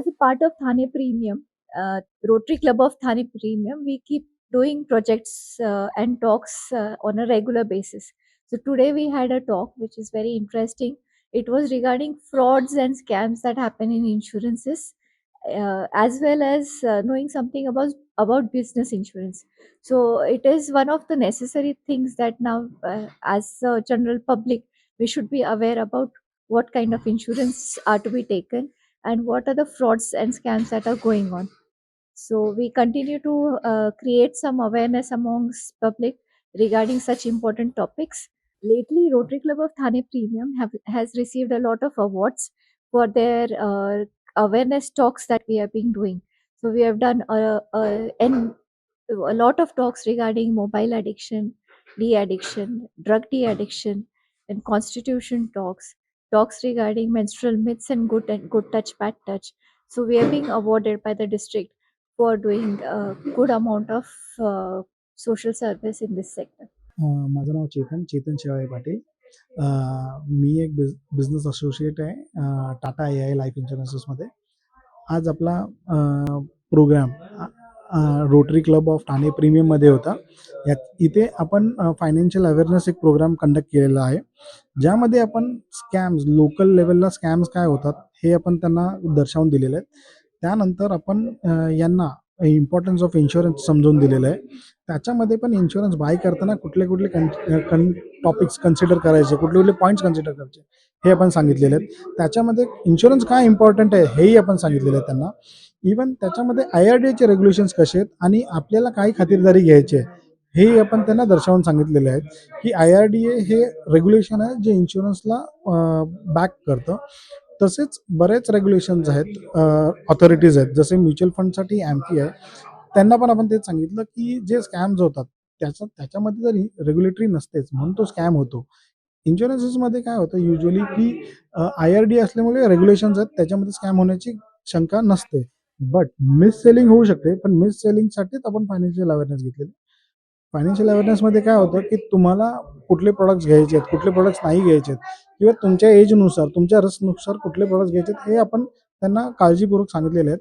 as a part of Thane Premium, uh, Rotary Club of Thane Premium, we keep doing projects uh, and talks uh, on a regular basis. So today we had a talk which is very interesting. It was regarding frauds and scams that happen in insurances, uh, as well as uh, knowing something about about business insurance. So it is one of the necessary things that now, uh, as a general public, we should be aware about what kind of insurance are to be taken and what are the frauds and scams that are going on. So we continue to uh, create some awareness amongst public regarding such important topics. Lately, Rotary Club of Thane Premium have, has received a lot of awards for their uh, awareness talks that we have been doing. So we have done a, a, a lot of talks regarding mobile addiction, de-addiction, drug de-addiction, and constitution talks, talks regarding menstrual myths and good and good touch, bad touch. So we are being awarded by the district for doing a good amount of uh, social service in this sector. अं, माझं नाव चेतन चेतन शिवाय पाटील अं, मी एक बिझ business associate आहे अं, टाटा ए आय life इन्शुरन्सेसमध्ये आज आपला programme Rotary Club of Thane प्रीमियममध्ये होता. यात इथे आपण फायनान्शियल अवेअरनेस एक प्रोग्राम कंडक्ट केलेला आहे. ज्यामध्ये आपण स्कॅम्स लोकल लेवलला स्कॅम्स काय होतात हे आपण त्यांना दर्शवून दिलेले आहेत त्यानंतर आपण यांना इम्पॉर्टन्स ऑफ इन्शुरन्स समजून दिलेलं आहे. त्याच्यामध्ये पण इन्शुरन्स बाय करताना कुठले कुठले कन कन टॉपिक्स कन्सिडर करायचे कुठले कुठले पॉईंट्स कन्सिडर करायचे हे आपण सांगितलेले आहेत. त्याच्यामध्ये इन्शुरन्स काय इम्पॉर्टंट आहे हेही आपण सांगितलेलं आहे त्यांना. इवन त्याच्यामध्ये आय आर डी एचे रेग्युलेशन्स कसे आहेत आणि आपल्याला काय खातिरदारी घ्यायची आहे हे आपण त्यांना दर्शवून सांगितलेले आहेत की आय आर डी ए हे रेग्युलेशन आहे जे इन्शुरन्सला बॅक करतं. तसेच बरेच रेग्युलेशन्स आहेत ऑथॉरिटीज आहेत जसे म्युच्युअल फंडसाठी ॲम्फी आहे. त्यांना पण आपण तेच सांगितलं की जे स्कॅम्स होतात त्याचा त्याच्यामध्ये जरी रेग्युलेटरी नसतेच म्हणून तो स्कॅम होतो. इन्शुरन्सेसमध्ये काय होतं युजली की आय आर डी असल्यामुळे रेग्युलेशन्स आहेत त्याच्यामध्ये स्कॅम होण्याची शंका नसते. बट मिस सेलिंग होऊ शकते पण मिस सेलिंगसाठीच आपण फायनान्शियल अवेअरनेस घेतलेली फायनान्शियल अवेअरनेसमध्ये काय होतं की तुम्हाला कुठले प्रोडक्ट्स घ्यायचे आहेत कुठले प्रोडक्ट्स नाही घ्यायचे आहेत किंवा तुमच्या एजनुसार तुमच्या रसनुसार कुठले प्रोडक्ट्स घ्यायचे आहेत हे आपण त्यांना काळजीपूर्वक सांगितलेले आहेत.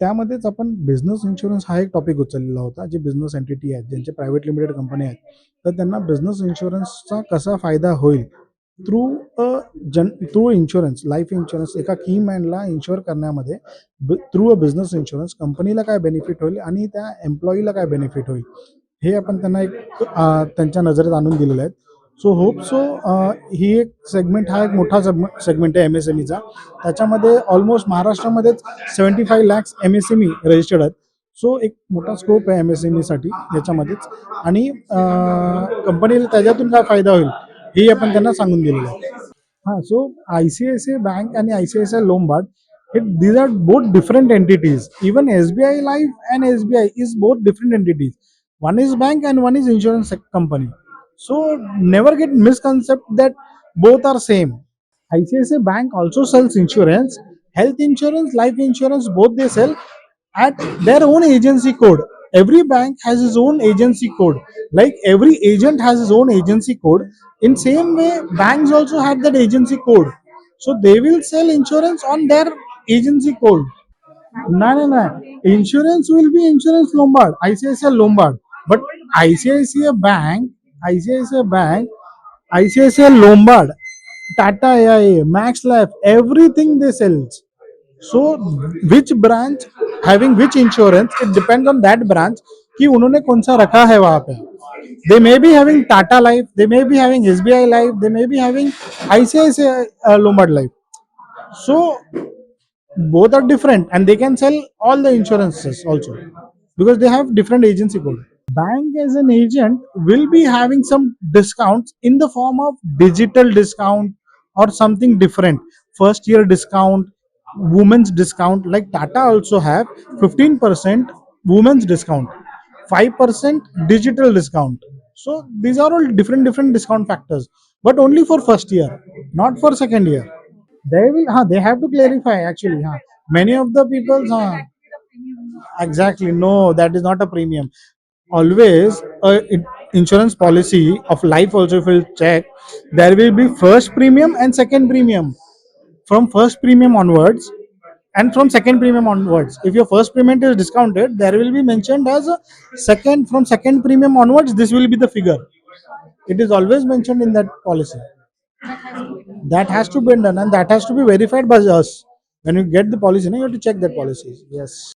त्यामध्येच आपण बिझनेस इन्शुरन्स हा एक टॉपिक उचललेला होता जे बिझनेस एंटिटी आहेत ज्यांचे प्रायव्हेट लिमिटेड कंपनी आहेत. तर त्यांना बिझनेस इन्शुरन्सचा कसा फायदा होईल थ्रू अ जन थ्रू इन्शुरन्स लाईफ इन्शुरन्स एका की मॅनला इन्शुअर करण्यामध्ये थ्रू अ बिझनेस इन्शुरन्स कंपनीला काय बेनिफिट होईल आणि त्या एम्प्लॉईला काय बेनिफिट होईल? हे आपण त्यांना एक त्यांच्या नजरेत आणून दिलेलं आहे. सो होप सो ही एक सेगमेंट हा एक मोठा सेगमेंट आहे एम एस एम ईचा त्याच्यामध्ये almost महाराष्ट्रामध्येच seventy five lakhs M S M E registered आहेत. सो एक मोठा स्कोप आहे एम एस एम ईसाठी याच्यामध्येच. आणि कंपनीला त्याच्यातून काय फायदा होईल? हे आपण त्यांना सांगून दिलेलं आहे हां सो आय सी आय सी आय बँक आणि आय सी आय सी आय Lombard hey these are both different entities even S B I life and S B I is both different entities one is bank and one is insurance sec- company so never get misconcept that both are same icici bank also sells insurance health insurance life insurance both they sell at their own agency code every bank has its own agency code like every agent has his own agency code in same way banks also have that agency code so they will sell insurance on their agency code no, no, no. Insurance will be insurance Lombard, ICICI Lombard. But ICICI Bank, ICICI Bank, ICICI Lombard, Tata AIA, Max Life, everything they sells. So which branch having which insurance, it depends on that branch कि उन्होंने कौन सा रखा है वहां पे they may be having Tata Life, they may be having SBI Life, they may be having ICICI uh, Lombard Life. So both are different and they can sell all the insurances also because they have different agency code bank as an agent will be having some discounts in the form of digital discount or something different first year discount women's discount like tata also have 15% women's discount 5% digital discount. So these are all different different discount factors but only for first year not for second year. They will huh, they have to clarify actually huh. many of the people huh, exactly no that is not a premium. Always uh, a insurance policy of life also if you check there will be first premium and second premium from first premium onwards and from second premium onwards. If your first premium is discounted, there will be mentioned as second from second premium onwards. This will be the figure. It is always mentioned in that policy. That has to be done, and that has to be verified by us. When you get the policy, you have to check that policy. Yes.